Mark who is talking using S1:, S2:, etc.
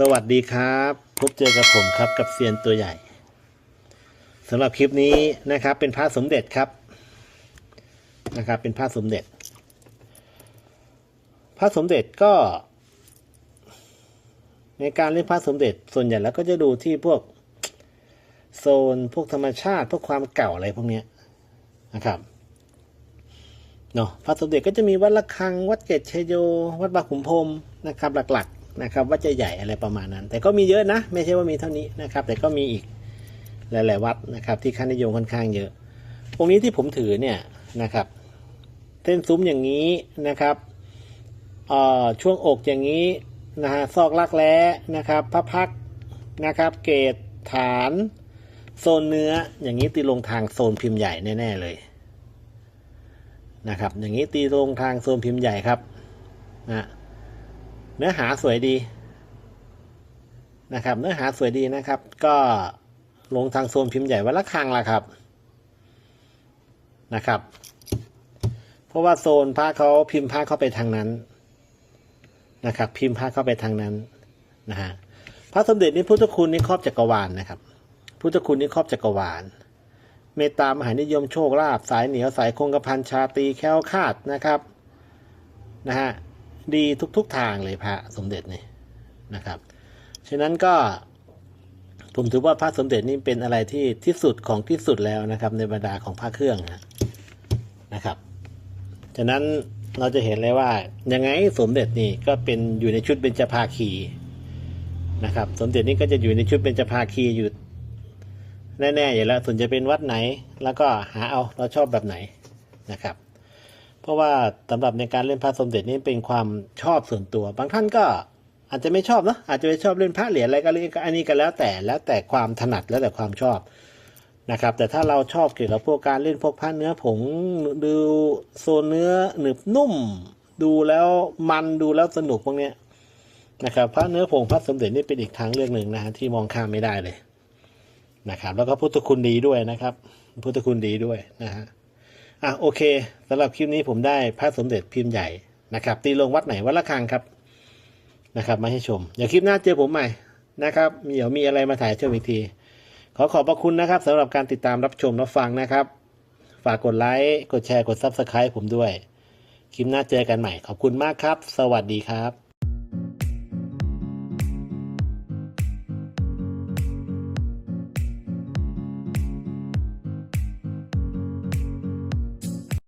S1: สวัสดีครับ พบเจอกับผมครับกับเซียนตัวใหญ่สำหรับคลิปนี้นะครับ เป็นพระสมเด็จครับนะครับ เป็นพระสมเด็จ พระสมเด็จก็ ในการเล่นพระสมเด็จส่วนใหญ่แล้วก็จะดูที่พวกโซนพวกธรรมชาติ พวกความเก่าอะไรพวกเนี้ยนะครับเนาะพระสมเด็จก็จะมีวัดระฆัง วัดเกตชัยโย วัดบางขุนพรมนะครับ หลักๆ นะครับวัดใหญ่อะไรประมาณนั้น แต่ก็มีเยอะนะ ไม่ใช่ว่ามีเท่านี้นะครับ แต่ก็มีอีกหลาย ๆ วัดนะครับที่ค่านิยมค่อนข้างเยอะองค์นี้ที่ผมถือเนี่ยนะครับเส้นซุ้มอย่างนี้นะครับอ่อช่วงอกอย่างนี้นะฮะซอกลักแร้นะครับพระพักนะครับ เกตฐาน โซนเนื้ออย่างนี้ตีลงทางโซนพิมพ์ใหญ่แน่ๆเลยนะครับ อย่างนี้ตีลงทางโซนพิมพ์ใหญ่ครับนะ เนื้อหาสวยดีนะครับ เนื้อหาสวยดีนะครับ ก็ลงทางโซนพิมพ์ใหญ่วันละครั้งละครับนะครับ เพราะว่าโซนพระเขาพิมพ์พระเข้าไปทางนั้นนะครับ พิมพ์พระเข้าไปทางนั้นนะฮะพระสมเด็จนี่พุทธคุณนี่ครอบจักรวาลนะครับ พุทธคุณนี่ครอบจักรวาลเมตตามหานิยมโชคลาภสายเหนียวสายคงกระพันชาตีแค้วคาดนะครับนะฮะ ดีทุกๆทางเลยพระสมเด็จนี่นะครับฉะนั้นก็ผมถือว่าพระสมเด็จนี่เป็นอะไรที่ที่สุดของที่สุดแล้วนะครับ ในบรรดาของพระเครื่องนะนะครับฉะนั้นเราจะเห็นเลยว่ายังไงสมเด็จนี่ก็เป็นอยู่ในชุดเบญจภาคีนะครับ สมเด็จนี่ก็จะอยู่ในชุดเบญจภาคีอยู่แน่ๆอยู่แล้วส่วนจะเป็นวัดไหน แล้วก็หาเอาเราชอบแบบไหนนะครับ เพราะว่าสำหรับในการเล่นพระสมเด็จนี่เป็นความชอบส่วนตัว บางท่านก็อาจจะไม่ชอบเนาะอาจจะไม่ชอบเล่นพระเหรียญอะไรก็เล่นก็อันนี้ก็แล้วแต่แล้วแต่ความถนัดแล้วแต่ความชอบนะครับแต่ถ้าเราชอบเกี่ยวกับพวกการเล่นพวกพระเนื้อผงดูโซนเนื้อหนึบนุ่ม ดูแล้วมันดูแล้วสนุกพวกเนี้ยนะครับพระเนื้อผงพระสมเด็จนี่เป็นอีกทางเลือกหนึ่งนะฮะที่มองข้ามไม่ได้เลยนะครับ แล้วก็พุทธคุณดีด้วยนะครับ พุทธคุณดีด้วยนะฮะ อะโอเคสำหรับคลิปนี้ผมได้พระสมเด็จพิมพ์ใหญ่นะครับ ตีลงวัดไหนวัดละคังครับนะครับมาให้ชมเดี๋ยวคลิปหน้าเจอผมใหม่นะครับเดี๋ยวมีอะไรมาถ่ายชมอีกที ขอขอบพระคุณนะครับสำหรับการติดตามรับชมรับฟังนะครับ ฝากกดไลค์กดแชร์กดซับสไคร b ์ผมด้วย คลิปหน้าเจอกันใหม่ ขอบคุณมากครับ สวัสดีครับ